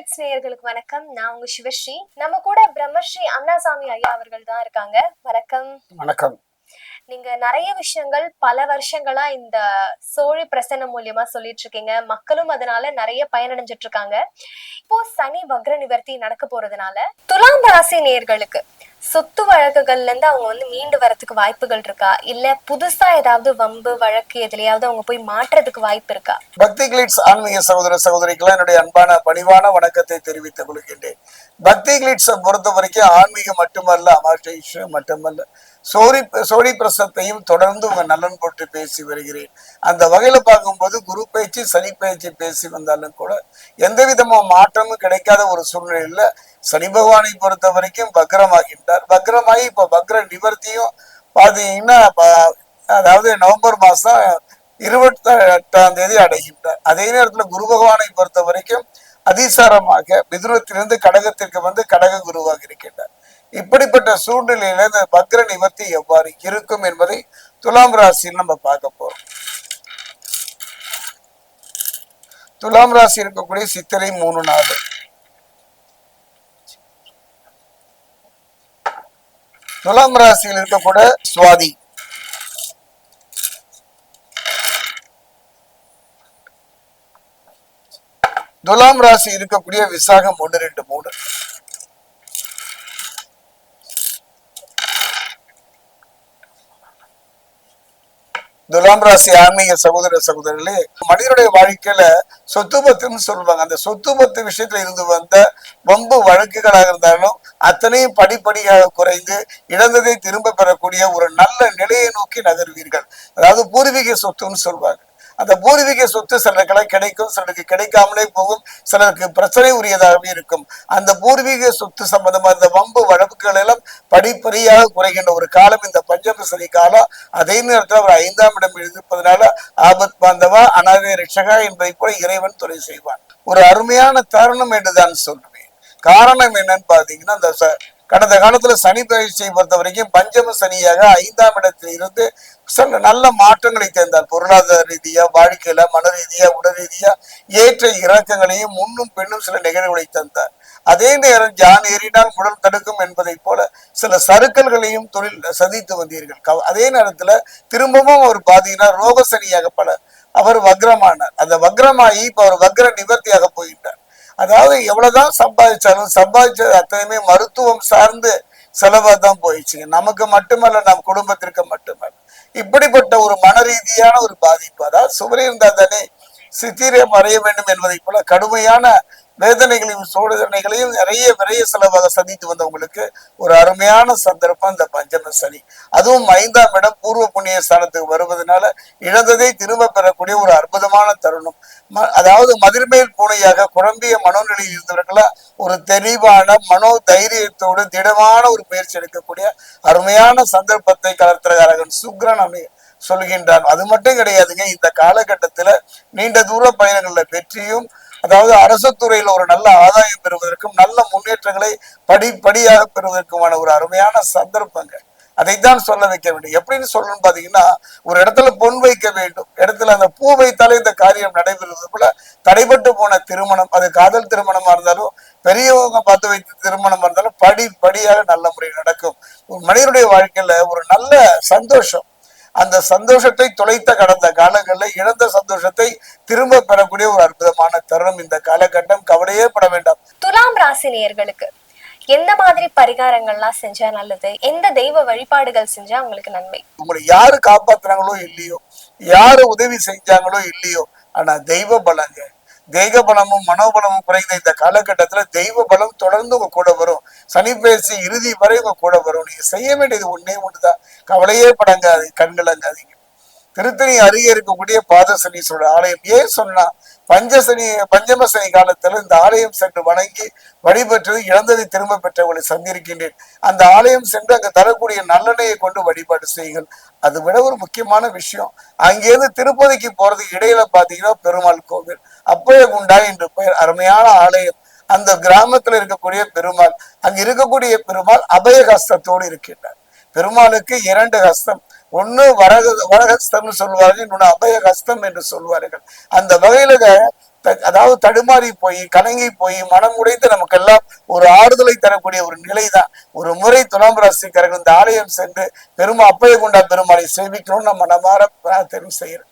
Glitz நேயர்களுக்கு வணக்கம். நான் உங்க சிவஸ்ரீ. நம்ம கூட பிரம்மஸ்ரீ அண்ணாசாமி ஐயா அவர்கள் தான் இருக்காங்க. வணக்கம். வணக்கம். நீங்க நிறைய விஷயங்கள் பல வருஷங்களா இந்த சோழி பிரசன்னம் மூலியமா சொல்லிட்டு இருக்கீங்க. மக்களும் அதனால நிறைய பயனடைஞ்சிட்டு இருக்காங்க. இப்போ சனி வக்ர நிவர்த்தி நடக்க போறதுனால துலாம் ராசி நேயர்களுக்கு சொத்து வழக்குகள்ல இருந்து அவங்க வந்து மீண்டு வரதுக்கு வாய்ப்புகள் இருக்கா? இல்ல புதுசா ஏதாவது வம்பு வழக்கு எதுலயாவது அவங்க போய் மாற்றதுக்கு வாய்ப்பு இருக்கா? பக்தி கிளிட்ஸ் ஆன்மீக சகோதர சகோதரிக்கெல்லாம் என்னுடைய அன்பான பணிவான வணக்கத்தை தெரிவித்துக் கொள்கின்றேன். பக்தி கிளிட்ஸை பொறுத்த வரைக்கும் ஆன்மீகம் மட்டுமல்ல அமாற்ற மட்டுமல்ல. சோரி சோழி பிரசத்தையும் தொடர்ந்து உங்க நலன் போட்டு பேசி வருகிறேன். அந்த வகையில பார்க்கும்போது குரு பயிற்சி சனி பயிற்சி பேசி வந்தாலும் கூட எந்த விதமான மாற்றமும் கிடைக்காத ஒரு சூழ்நிலையில சனி பகவானை பொறுத்த வரைக்கும் பக்ரமாகின்றார். பக்ரமாகி இப்ப பக்ர நிவர்த்தியும் பாத்தீங்கன்னா அதாவது நவம்பர் மாசம் இருபத்தி எட்டாம் தேதி அடைகின்றார். அதே நேரத்துல குரு பகவானை பொறுத்த வரைக்கும் அதிசாரமாக மிதுனத்திலிருந்து கடகத்திற்கு வந்து கடக குருவாக இருக்கின்றார். இப்படிப்பட்ட சூழ்நிலையில இந்த பக்ர நிவர்த்தி எவ்வாறு இருக்கும் என்பதை துலாம் ராசியில் நம்ம பார்க்க போறோம். துலாம் ராசி இருக்கக்கூடிய சித்திரை மூணு நாள். துலாம் ராசியில் இருக்கக்கூடிய சுவாதி. துலாம் ராசி இருக்கக்கூடிய விசாகம் ஒன்று ரெண்டு மூணு துலாம் ராசி ஆன்மீக சகோதர சகோதரர்களே மனிதனுடைய வாழ்க்கையில சொத்து பத்துன்னு சொல்லுவாங்க. அந்த சொத்து பத்து விஷயத்துல இருந்து வந்த வம்பு வழக்குகளாக இருந்தாலும் அத்தனையும் படிப்படியாக குறைந்து இழந்ததை திரும்ப பெறக்கூடிய ஒரு நல்ல நிலையை நோக்கி நகர்வீர்கள். அதாவது பூர்வீக சொத்துன்னு சொல்லுவாங்க அந்த பூர்வீக சொத்து சிலருக்கெல்லாம் கிடைக்கும் சிலருக்கு கிடைக்காமலே போகும் சிலருக்கு பிரச்சனை உரியதாகவே இருக்கும். அந்த பூர்வீக சொத்து சம்பந்தமா இந்த வம்பு வழக்குகள் எல்லாம் படிப்படியாக குறைகின்ற ஒரு காலம் இந்த பஞ்சம சனி காலம். அதே நேரத்தில் அவர் ஐந்தாம் இடம் இருப்பதனால ஆபத் பாந்தவா அனாதை ரட்சகா என்பதை போல இறைவன் துணை செய்வான். ஒரு அருமையான தருணம் என்றுதான் சொல்லுவேன் காரணம் என்னன்னு பாத்தீங்கன்னா அந்த கடந்த காலத்துல சனி பயிற்சியை பொறுத்த வரைக்கும் பஞ்சம சனியாக ஐந்தாம் இடத்தில் இருந்து சில நல்ல மாற்றங்களை தந்தார் பொருளாதார ரீதியா வாழ்க்கையில மன ரீதியா உடல் ரீதியா ஏற்ற இறக்கங்களையும் முன்னும் பெண்ணும் சில நிகழ்வுகளை தந்தார். அதே நேரம் ஜான் ஏறினால் குடல் தடுக்கும் என்பதை போல சில சறுக்கல்களையும் தொழில் சதித்து வந்தீர்கள். அதே நேரத்துல திரும்பவும் அவர் பாத்தீங்கன்னா ரோக சனியாக பல அவர் வக்ரமானார். அந்த வக்ரமாயி இப்ப அவர் வக்ர நிவர்த்தியாக போயிட்டார் அதாவது எவ்வளவுதான் சம்பாதிச்சாலும் சம்பாதிச்சது அத்தனையுமே மருத்துவம் சார்ந்து செலவா தான் போயிடுச்சுங்க. நமக்கு மட்டுமல்ல நம் குடும்பத்திற்கு மட்டுமல்ல. இப்படிப்பட்ட ஒரு மன ரீதியான ஒரு பாதிப்பு. அதாவது சுவரி இருந்தால் தானே சித்திரே மறைய வேண்டும் என்பதை போல கடுமையான வேதனைகளையும் சோதனைகளையும் நிறைய விரைய செலவாக சந்தித்து வந்தவங்களுக்கு ஒரு அருமையான சந்தர்ப்பம் இந்த பஞ்சம சனி. அதுவும் ஐந்தாம் இடம் பூர்வ புண்ணிய ஸ்தானத்துக்கு வருவதனால இழந்ததை திரும்ப பெறக்கூடிய ஒரு அற்புதமான தருணம். அதாவது மதிர்மேல் பூனையாக குழம்பிய மனோநிலையில் இருந்தவர்களா ஒரு தெளிவான மனோ தைரியத்தோடு திடமான ஒரு முயற்சி எடுக்கக்கூடிய அருமையான சந்தர்ப்பத்தை கலர்த்தகாரகன் சுக்ரன் அமைய சொல்கின்றான். அது மட்டும் கிடையாதுங்க இந்த காலகட்டத்துல நீண்ட தூர பயணங்கள்ல வெற்றியும் அதாவது அரசு துறையில ஒரு நல்ல ஆதாயம் பெறுவதற்கும் நல்ல முன்னேற்றங்களை படிப்படியாக பெறுவதற்குமான ஒரு அருமையான சந்தர்ப்பங்க. அதைத்தான் சொல்ல வைக்க வேண்டும். எப்படின்னு சொல்லணும்னு பாத்தீங்கன்னா ஒரு இடத்துல பொன் வைக்க வேண்டும். இடத்துல அந்த பூ வைத்தாலே இந்த காரியம் நடைபெறுவது போல தடைபட்டு போன திருமணம் அது காதல் திருமணமா இருந்தாலும் பெரியவங்க பார்த்து வைத்த திருமணமா இருந்தாலும் படி படியாக நல்ல முறையில் நடக்கும். ஒரு மனிதனுடைய வாழ்க்கையில ஒரு நல்ல சந்தோஷம் அந்த சந்தோஷத்தை தொலைத்த கடந்த காலங்களில் இழந்த சந்தோஷத்தை திரும்ப பெறக்கூடிய ஒரு அற்புதமான தருணம் இந்த காலகட்டம். கவலையே பட வேண்டாம். துலாம் ராசி நேயர்களுக்கு எந்த மாதிரி பரிகாரங்கள்லாம் செஞ்சா நல்லது? எந்த தெய்வ வழிபாடுகள் செஞ்சா உங்களுக்கு நன்மை? உங்களை யாரு காப்பாத்துறாங்களோ இல்லையோ யாரு உதவி செஞ்சாங்களோ இல்லையோ ஆனா தெய்வ பலங்க. தெய்வ பலமும் மனோபலமும் குறைந்த இந்த காலகட்டத்துல தெய்வ பலம் தொடர்ந்து உங்க கூட வரும். சனி பேசி இறுதி வரை உங்க கூட வரும். நீங்க செய்ய வேண்டியது ஒன்னே ஒன்றுதான் கவலையே படங்காது கண்கலங்காதீங்க திருத்தணி அருகே இருக்கக்கூடிய பாதசனீஸ்வரர் ஆலயம் ஏன் சொன்னா பஞ்சசனி பஞ்சமசனி காலத்துல இந்த ஆலயம் சென்று வணங்கி வழிபெற்றது இழந்ததை திரும்ப பெற்றவர்களை சந்திருக்கின்றேன். அந்த ஆலயம் சென்று அங்க தரக்கூடிய நல்லெண்ணையை கொண்டு வழிபாடு செய்யுங்கள். அதை விட ஒரு முக்கியமான விஷயம் அங்கேருந்து திருப்பதிக்கு போறது இடையில பாத்தீங்கன்னா பெருமாள் கோவில். அப்பய குண்டா என்று பெயர் அருமையான ஆலயம். அந்த கிராமத்துல இருக்கக்கூடிய பெருமாள் அங்க இருக்கக்கூடிய பெருமாள் அபயஹஸ்தத்தோடு இருக்கின்றார். பெருமாளுக்கு இரண்டு ஹஸ்தம் ஒண்ணு வரக வரஹஸ்தம்னு சொல்லுவார்கள் இன்னொன்னு அபய ஹஸ்தம் என்று சொல்வார்கள். அந்த வகையில த- அதாவது தடுமாறி போய் கலங்கி போய் மனம் உடைத்து நமக்கெல்லாம் ஒரு ஆறுதலை தரக்கூடிய ஒரு நிலைதான். ஒரு முறை துலாம் ராசிக்காரர்கள் இந்த ஆலயம் சென்று பெருமா அப்பைய குண்டா பெருமாளை சேவிக்கணும்னு நம்ம மனமாற பிரார்த்தனை செய்யறோம்.